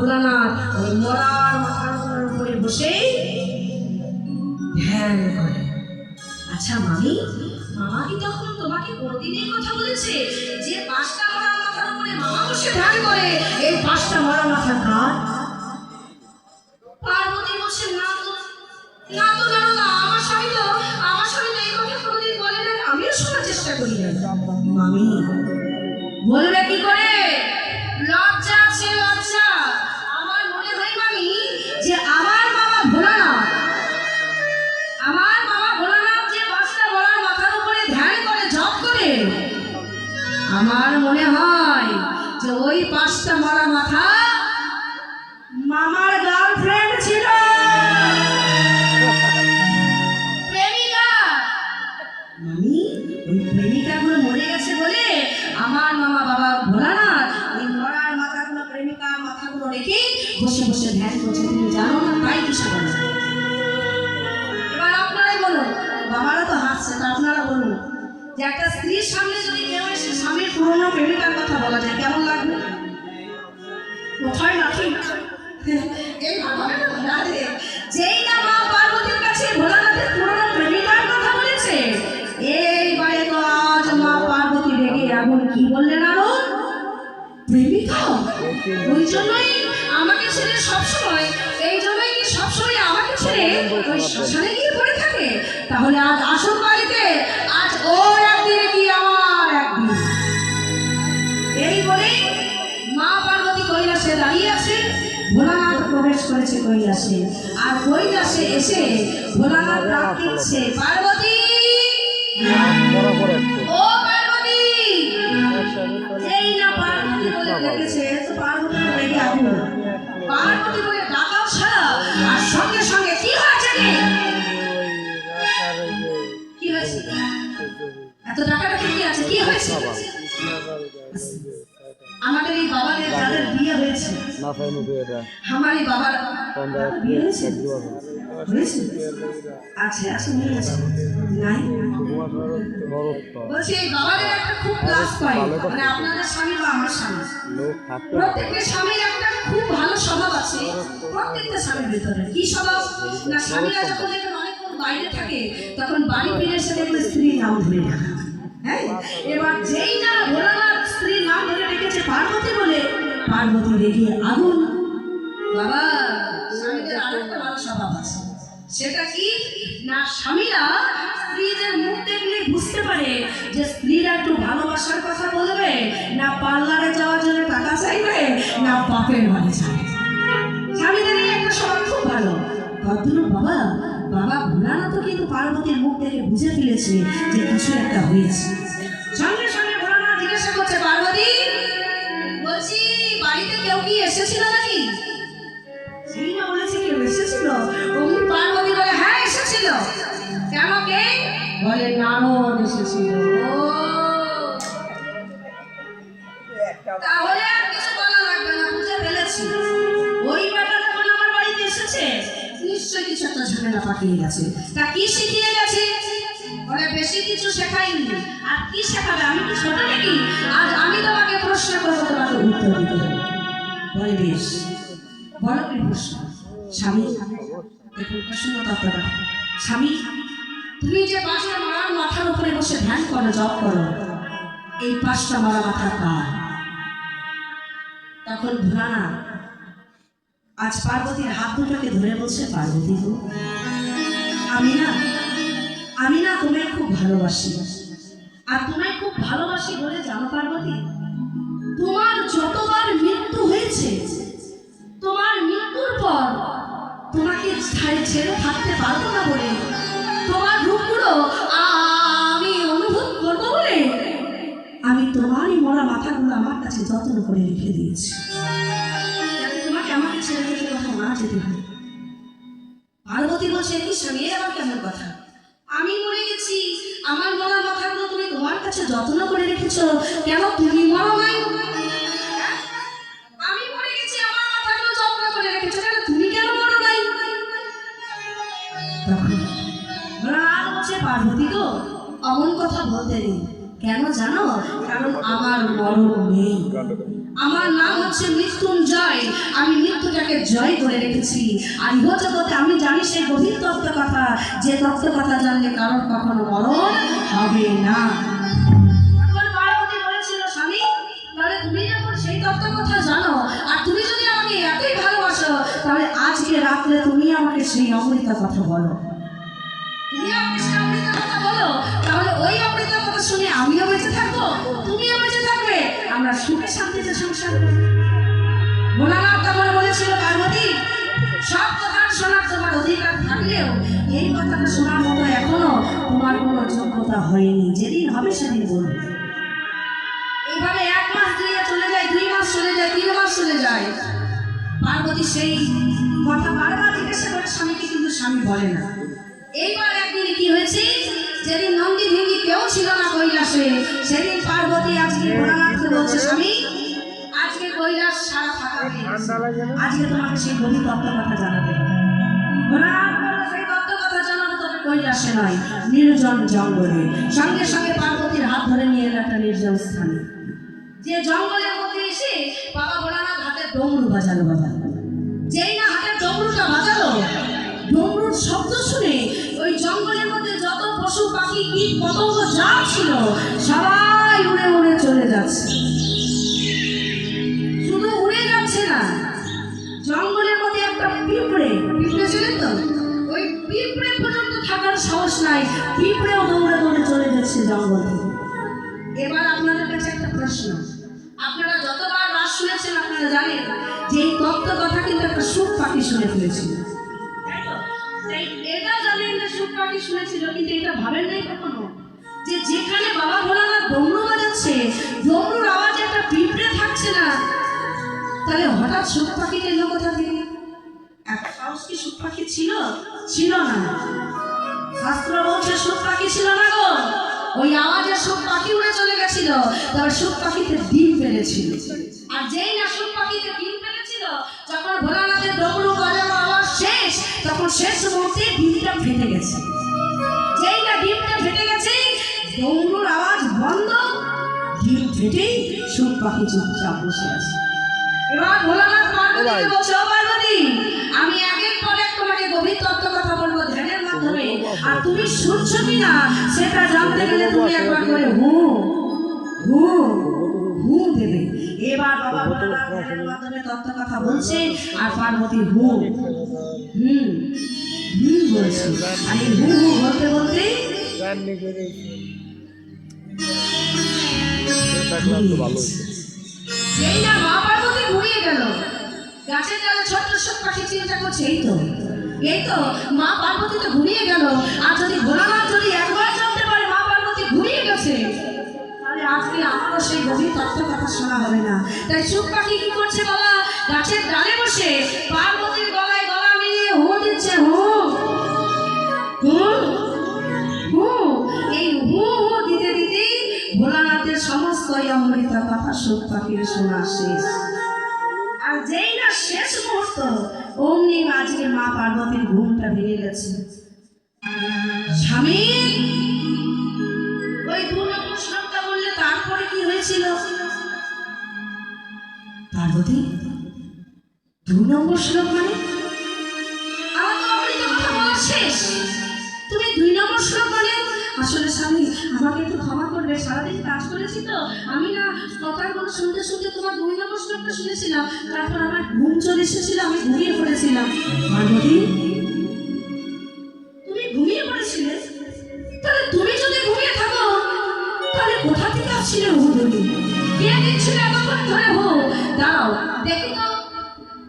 ভোলানাথ ওই মরার মাথার উপরে বসে ধ্যান করে। আচ্ছা মামি, মামা কি তখন তোমাকে কোনদিনের কথা বলেছে যে পাঁচটা মরা মাথার উপরে মামা বসে ধ্যান করে। এই পাঁচটা মরা মাথা কার? পার্বতী বলছে, না তো না তো জানো না আমার স্বামী তো আমার স্বামী তো এই কথা কোনোদিন বলে না আমিও শোনার চেষ্টা করি না মামি বলবে আমার মনে হয় যে ওই পাঁচটা মরা মাথা কোথায় এই ভাবে যেই না মা পার্বতীর কাছে ভোলানাথের পুরনো প্রেমিকার কথা বলেছে, এইবারে তো মা পার্বতী রেগে আগুন কি বললেন আরও? প্রেমিকা? ওই জন্যই আমাকে ছেড়ে সবসময়, এই জন্যই সবসময় আমাকে ছেড়ে ওই শ্মশানে গিয়ে থাকে? তাহলে আজ আসল বাড়িতে কৈলাসে আর কৈলাসে এসে ভোলানাথ ডাক দিচ্ছে পার্বতী! ও পার্বতী! এই না, পার্বতী বলে ডেকেছে তো পার্বতী রেগে আগুন পার্বতী বলে ডাকাও ছাড়া, আর সঙ্গে সঙ্গে কি হয়েছে কি হয়েছে? এত রাখে কি আছে? কি হয়েছে? আমাদের এই বাবাদের যাদের বিয়ে হয়েছে আমার এই বাবার বিয়ে হয়েছে? আচ্ছা আচ্ছা নিয়ে আছে নাই? বলছি এই বাবাদের একটা খুব প্লাস পয়েন্ট মানে আপনাদের স্বামী বা আমার স্বামী? প্রত্যেকটা স্বামীর একটা খুব ভালো স্বভাব আছে। প্রত্যেকটা স্বামীর ভিতরে। কি স্বভাব? না স্বামীরা যখন দেখবেন বাইরে থাকে তখন বাড়ি ফিরে এসে দেখবে স্ত্রীর নাম ধরে রাখা হ্যাঁ? এবার যেই না ভোলানাথ স্ত্রীর নাম ধরে রেখেছে পার্বতী বলে। পার্বতী রেগে আগুন। বাবা, স্বামীদের আরেকটা ভালো স্বভাব আছে। সেটা কি? না, স্বামীরা স্ত্রীদের মুখ দেখলে বুঝতে পারে যে স্ত্রীরা একটু ভালোবাসার কথা বলবে, না পার্লারে যাওয়ার জন্য টাকা চাইবে, না বাপের বাড়ি যাবে স্বামীদের এই একটা স্বভাব খুব ভালো। ভদ্র বাবা বাবা ভোলানাথ কিন্তু পার্বতীর মুখ দেখে বুঝে ফেলেছে যে কিছু একটা হয়েছে। তাহলে আর কিছু বলা লাগবে না, বুঝে ফেলেছি। ওই যখন আমার বাড়িতে এসেছে? নিশ্চয়ই কিছু একটা ঝামেলা পাঠিয়ে গেছে। তা কি শিখিয়ে গেছে? বেশি কিছু শেখাইনি। আর কি শেখাবে? আমি ছোট নাকি? আমি তোমাকে প্রশ্ন করব, তোমাকে উত্তর দিতে। বলে, বেশ। বলো কি প্রশ্ন? স্বামী স্বামী, তুমি যে পাঁচটা মারার মাথার উপরে বসে ধ্যান করো, জপ করো, এই পাঁচটা মারা মাথা কার তখন ভোলানা আজ পার্বতীর হাত দুটোকে ধরে বলছে, পার্বতী গো, আমি না আমি না তোমায় খুব ভালোবাসি। আর তোমায় খুব ভালোবাসি বলে জানো পার্বতী, তোমার যতবার মৃত্যু হয়েছে, তোমার মৃত্যুর পর তোমাকে ছাড়ে থাকতে পারব না বলে মাথাগুলো আমার কাছে যত্ন করে রেখে দিয়েছি। তোমাকে আমাকে ছেড়ে যেতে কথা না যেতে হয় পার্বতী বলছে কি স্বামী এ আবার কেমন কথা? আমি মরে গেছি। আমার মরা কথাগুলো তুমি তোমার কাছে যত্ন করে রেখেছ। কেন তুমি মরো হ্যাঁ? আমি মরে গেছি, আমার মাথাগুলো যত্ন করে রেখেছো। কেন তুমি কেন মরো নাই? তখন বলছে পার্বতী গো, অমন কথা বলতে নেই। কেন জানো? কারণ আমার মরণ নেই। আমার নাম হচ্ছে মৃত্যুঞ্জয়। আমি মৃত্যুটাকে জয় করে রেখেছি। আর জগতে আমি জানি সেই গভীর তত্ত্ব কথা যে তত্ত্ব কথা জানলে কারোর কখনো মরণ হবে না। বলেছিল, স্বামী, তাহলে তুমি সেই তত্ত্ব কথা জানো, আর তুমি যদি আমাকে এতই ভালোবাসো, তাহলে আজকে রাত্রে তুমি আমাকে সেই অমৃত কথা বলো। তুমি আমাকে ওই অমৃত কথা শুনে আমিও বেঁচে থাকব? তুমিও বেঁচে থাকবে। আমরা সুখে শান্তিতে সংসার ভোলানাথ তখন বলেছিল পার্বতী? সব কথা শোনার তোমার অধিকার থাকলেও এই কথাটা শোনার মতো এখনও তোমার কোনো যোগ্যতা হয়নি। যেদিন হবে সেদিন বলবে। এইভাবে এক মাস দিয়ে চলে যায়, দুই মাস চলে যায়, তিন মাস চলে যায়। পার্বতী সেই কথা বারবার জিজ্ঞাসা করে, স্বামীকে কিন্তু স্বামী বলে না। এইবার একদিন কি হয়েছে? যেদিন নন্দী ভেঙ্গি কেউ ছিল না কৈলাসে সেদিন পার্বতী আজকে ভোলানাথকে বলছে স্বামী আজকে কৈলাস সারা ফাঁকা আজকে তোমাকে সেই গভীর তত্ত্ব কথা জানাতে ভোলানাথ সেই তত্ত্ব কথা জানাব তবে কৈলাসে নয় নির্জন জঙ্গলে। সঙ্গে সঙ্গে পার্বতীর হাত ধরে নিয়ে এলো একটা নির্জন স্থানে। যে জঙ্গলের মধ্যে এসে বাবা ভোলানাথ হাতে ডমরু বাজালো যেই না হাতে ডমরুটা বাজালো ডমরুর শব্দ পাখি কীট পতঙ্গ যা ছিল? সবাই উড়ে উড়ে চলে যাচ্ছে। শুধু উড়ে যাচ্ছে না, জঙ্গলের মধ্যে একটা পিঁপড়ে পিঁপড়ে ছিলেন তো? ওই পিঁপড়ে পর্যন্ত থাকার সাহস নাই, পিঁপড়েও দৌড়ে দৌড়ে চলে যাচ্ছে জঙ্গল থেকে। এবার আপনাদের কাছে একটা প্রশ্ন। আপনারা যতবার রাস শুনেছেন, আপনারা জানেন যে এই তত্ত্ব কথা কিন্তু একটা সুখ পাখি শুনে ফেলেছিল। এটা জানেন যে সুখ পাখি শুনেছিল, কিন্তু এটা ভাবেন নাই কখনো? যে যেখানে বাবা ভোলানাথ ডমরু বাজাচ্ছে ডমরুর আওয়াজে একটা পিঁপড়ে থাকছে না। তাহলে হঠাৎ সুখ পাখিটা এলো কোথা থেকে? এক সাহস কি সুখ পাখি ছিল? ছিল না। শাস্ত্র বলছে সুখ পাখি ছিল না গো। ওই আওয়াজে সুখ পাখি উড়ে চলে গেছিল। তবে সুখ পাখিতে ডিম পেরেছিল আর যেই না গেছে। যেই না ডিমটা ফেটে গেছে ডমরুর আওয়াজ বন্ধ। ডিম ফেটেই সুখ পাখি চুপচাপ বসে আছে। এবার ভোলানাথ পার্বতীকে বলছে পার্বতী আমি একের পর এক তোমাকে গভীর তত্ত্ব কথা বলব ধ্যানের মাধ্যমে। আর তুমি শুনছো কিনা সেটা জানতে গেলে তুমি একবার করে হু হু হু দেবে এবার বাবা ভোলানাথ ধ্যানের মাধ্যমে তত্ত্ব কথা বলছে আর পার্বতী হু হুম। এই তো মা পার্বতী তো গেল আর যদি ভোলানাথ যদি একবার জানতে পারে মা পার্বতী ঘুমিয়ে গেছে তাহলে আজকে আমারও সেই গভীর তত্ত্ব কথা শোনা হবে না তাই সুখ পাখি কি করছে বাবা গাছের ডালে বসে পার্বতীর অমৃত কথা সুখ পাখির শোনা শেষ আর যেই না শেষ মুহূর্ত, অমনি আজকে মা পার্বতীর ঘুমটা ভেঙে গেছে। স্বামী, ওই দু নম্বর বললে তারপরে কি হয়েছিল? পার্বতী দু নম্বর শ্লোক মানে? আমার তো কথা বলা শেষ। তুমি দুই নম্বর শ্লোক আসলে স্বামী আমাকে একটু ক্ষমা করবে। সারাদিন কাজ করেছি তো। আমি না কথাগুলো শুনতে শুনতে তোমার দুই নম্বর শ্লোকটা শুনেছিলাম। তারপর আমার ঘুম চলে এসেছিল আমি ঘুমিয়ে পড়েছিলাম। পার্বতী তুমি ঘুমিয়ে পড়েছিলে? তাহলে তুমি যদি ঘুমিয়ে থাকো তাহলে কোথা থেকে আসছিলে হুদুরি কে দিচ্ছিল এতক্ষণ ধরে হো দাঁড়াও দেখি তো।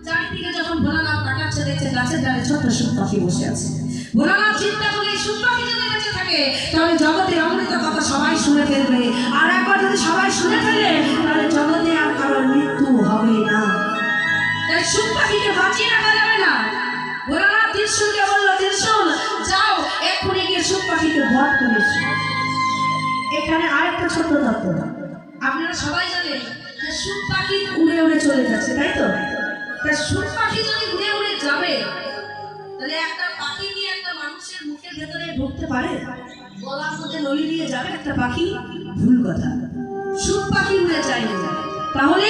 চারদিকে যখন ভোলানাথ তাকাচ্ছে দেখছে গাছের ডালে ছোট্ট সুখ পাখি বসে আছে। ভোলানাথ চিন্তা করে সুখ পাখি থাকে, তাহলে জগতে অমৃত কথা সবাই শুনে ফেলবে। আর একবার যদি সবাই শুনে ফেলে, তাহলে জগতে আর কারোর মৃত্যু হবে না। সুখ পাখিকে বাঁচিয়ে রাখা যাবে না। ভোলানাথ যাও, এক্ষুনি গিয়ে সুখ পাখিকে এখানে আরেকটা ছোট তত্ত্ব। আপনারা সবাই জানেন যে সুখ পাখি উড়ে উড়ে চলে যাচ্ছে, তাই তো? তা সুখ পাখি যদি উড়ে উড়ে যাবে, তাহলে একটা মুখের ঢুকতে পারে গলার মধ্যে নলি দিয়ে যাবে একটা পাখি, ভুল কথা। সুখ পাখি উড়ে যায় না। তাহলে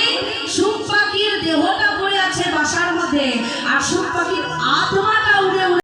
সুখ পাখির দেহটা পড়ে আছে বাসার মধ্যে, আর সুখ পাখির